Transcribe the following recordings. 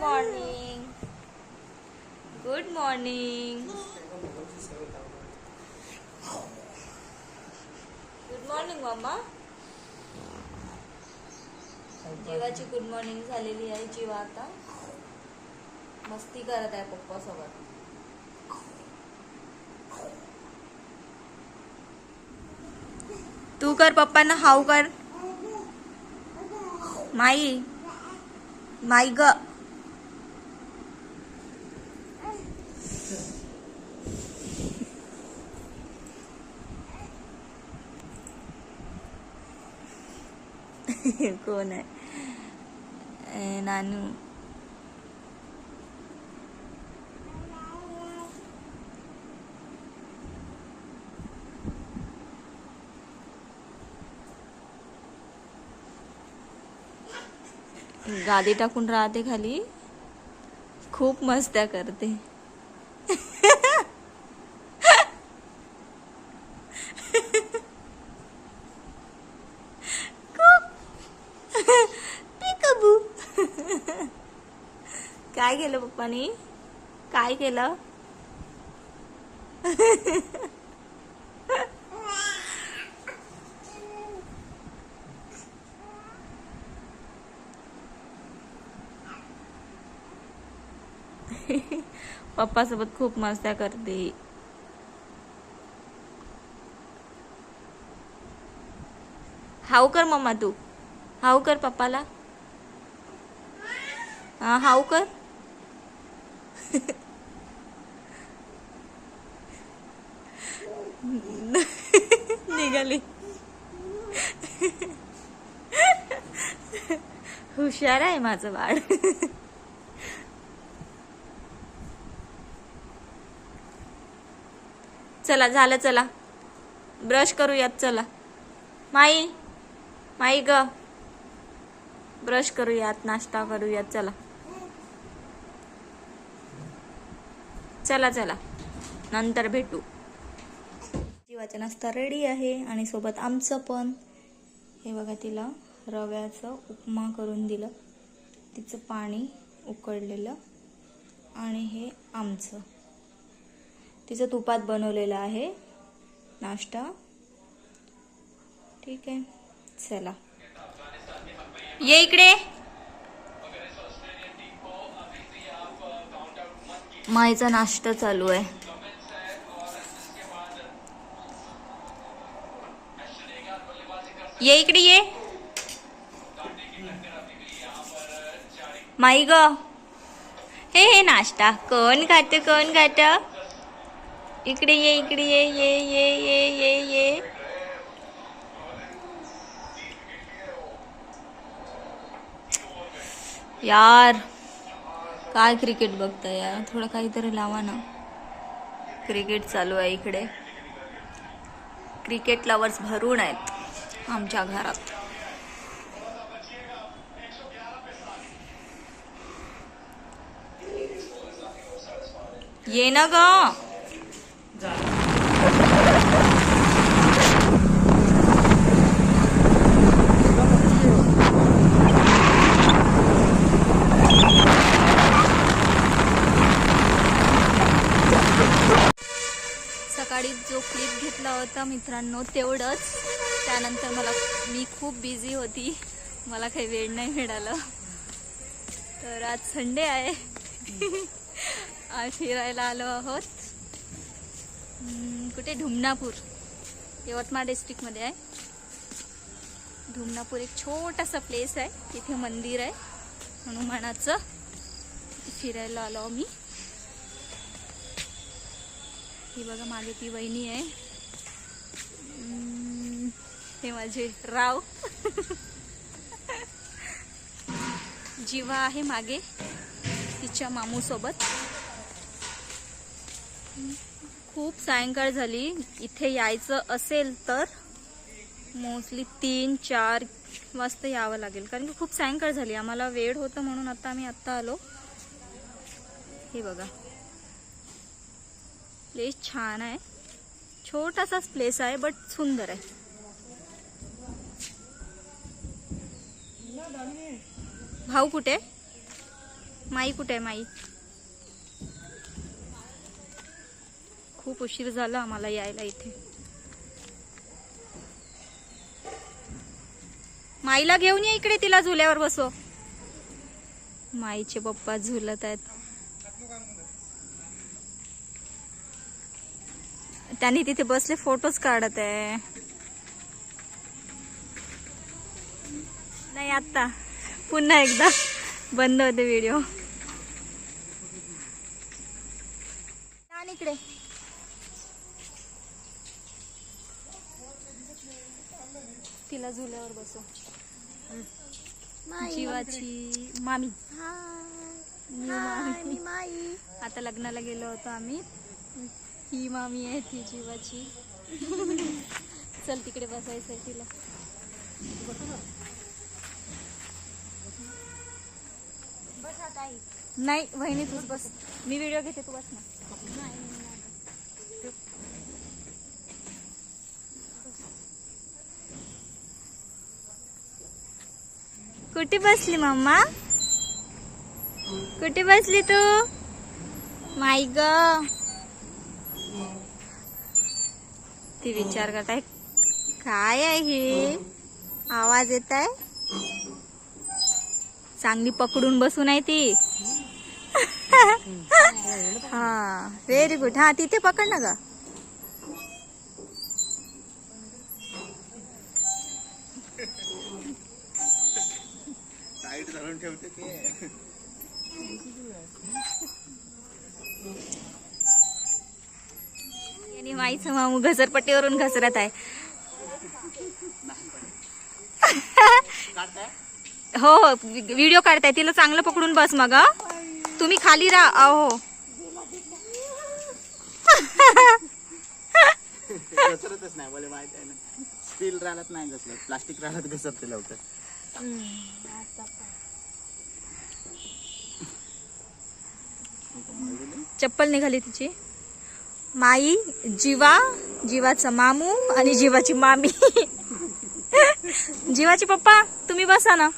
Morning good morning good morning mamma जीवाची good morning झालेली आहे जीवा आता. मस्ती करत आहे पप्पा सोबत. तू कर पप्पांना हाव कर. माई माई ग. कोण आहे नानू गादी टाकून राहते खाली खूप मस्त्या करते खूप पिकबू काय केलं पप्पानी? काय केलं? पप्पासोबत खूप मस्त्या करते. हाऊ कर मम्मा तू. हाऊ कर पप्पाला. हाऊ कर. निघाली. हुशार आहे माझं बाळ. चला झालं चला. ब्रश करूयात चला. माई माई ग. ब्रश करूयात नाश्ता करूयात चला. चला चला. नंतर भेटू. जीवाचा नाश्ता रेडी आहे आणि सोबत आमचं पण. हे बघा तिला रव्याचं उपमा करून दिलं. तिचं पाणी उकळलेलं आणि हे आमचं. तिचं तुपात बनवलेलं आहे नाश्ता. ठीक आहे. चला. ये इकडे. माईचा नाश्ता चालू आहे. ये इकडे ये. माई ग. हे हे नाश्ता. कोण खात कोण खात. इकडे ये इकडे ये ये ये ये ये ये. यार. काय क्रिकेट बघता यार थोडं काहीतरी लावा ना. क्रिकेट चालू आहे इकडे. क्रिकेट लवर्स भरून आहेत आमच्या घरात. ये ना ग. होता मित्रांनो तेवढंच. त्यानंतर मला मी खूप बिझी होती. मला काही वेळ नाही मिळालं. तर आज संडे आहे. आज फिरायला आलो आहोत. कुठे? ढुमनापूर यवतमाळ डिस्ट्रिक्टमध्ये आहे. ढुमनापूर एक छोटासा प्लेस आहे. तिथे मंदिर आहे. हनुमानाचं फिरायला आलो मी ही बघा मागे ती वहिनी आहे. हे माझे राव. जीवा आहे मागे तिच्या मामू सोबत खूप सायंकाळ झाली इथे यायचं असेल तर मोस्टली तीन चार वाजता यावं लागेल. कारण की खूप सायंकाळ झाली आम्हाला वेळ होतं म्हणून आता आम्ही आत्ता आलो. हे बघा. प्लेस छान आहे. छोटासाच प्लेस आहे बट सुंदर आहे. भाऊ कुठे? माई कुठे आहे माई? खूप उशीर झाला आम्हाला यायला इथे. माईला घेऊन ये इकडे तिला झुल्यावर बसव. माईचे पप्पा झुलत आहेत. त्यांनी तिथे बसले फोटोज काढत आहे. नाही आता. पुन्हा एकदा बंद होते व्हिडिओ इकडे. तिला झुल्यावर बसव. जीवाची मामी. मामी. आता लग्नाला गेलो होतो आम्ही. ही मामी आहे ती जीवाची. चल तिकडे बसायचंय तिला. नाही वहिनी तूच बस. मी व्हिडिओ घेते तू बस ना. कुठे बसली मम्मा? कुठे बसली तू? माई ग. ती विचार करताय काय आहे हे? आवाज येत आहे चांगली पकडून बसून आहे ती. हा व्हेरी गुड हा तिथे पकड ना ग. माईचं मामू घसरपट्टीवरून घसरत आहे? हो हो. व्हिडिओ काढताय तिला चांगलं पकडून बस मग हं. तुम्ही खाली राहा. अहो घसरतच नाही मला माहीत आहे ना. स्टील राहत नाही घसरत प्लास्टिक राहत घसरते लवकर. चप्पल निघाली तिची. माई जीवा जीवाचा मामू आणि जीवाची मामी. जीवाची पप्पा तुम्ही बसा ना.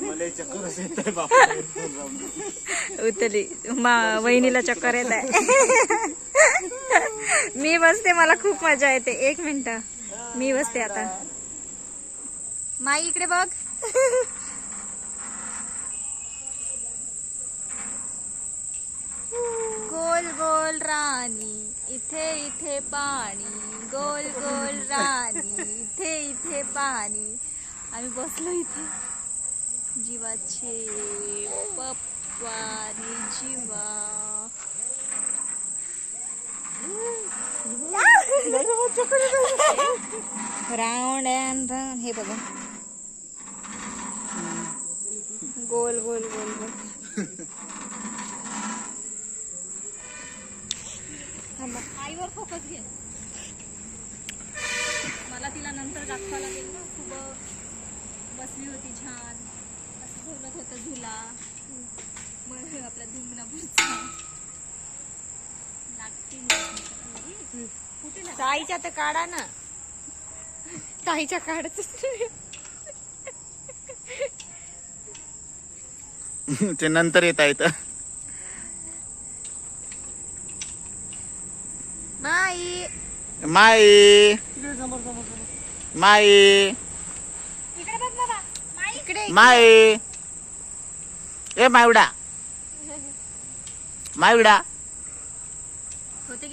मला चक्कर येत आहे बापा मा वहिनीला चक्कर येत आहे मी बसते मला खूप मजा येते. एक मिनिट. मी बसते आता. माई इकडे बघ. गोल गोल राणी. इथे इथे पाणी गोल गोल राणी. इथे इथे पाणी. आम्ही बसलो इथे. जीवाचे पप्पा आणि जीवा. राऊंड अँड राऊंड हे बघा. गोल गोल गोल गोल. फोकस घे. मला तिला नंतर दाखवायला लागेल ना खूप बसली होती छान. असं बोलत होतं झुला. मग आपला लागते कुठे? ताईच्या तर काढा ना. ताईच्या काढच ते नंतर येत आहेत नाही माई. माई. इकडे बघ बाबा. माई. इकडे माई. ए मायवडा मायवडा होते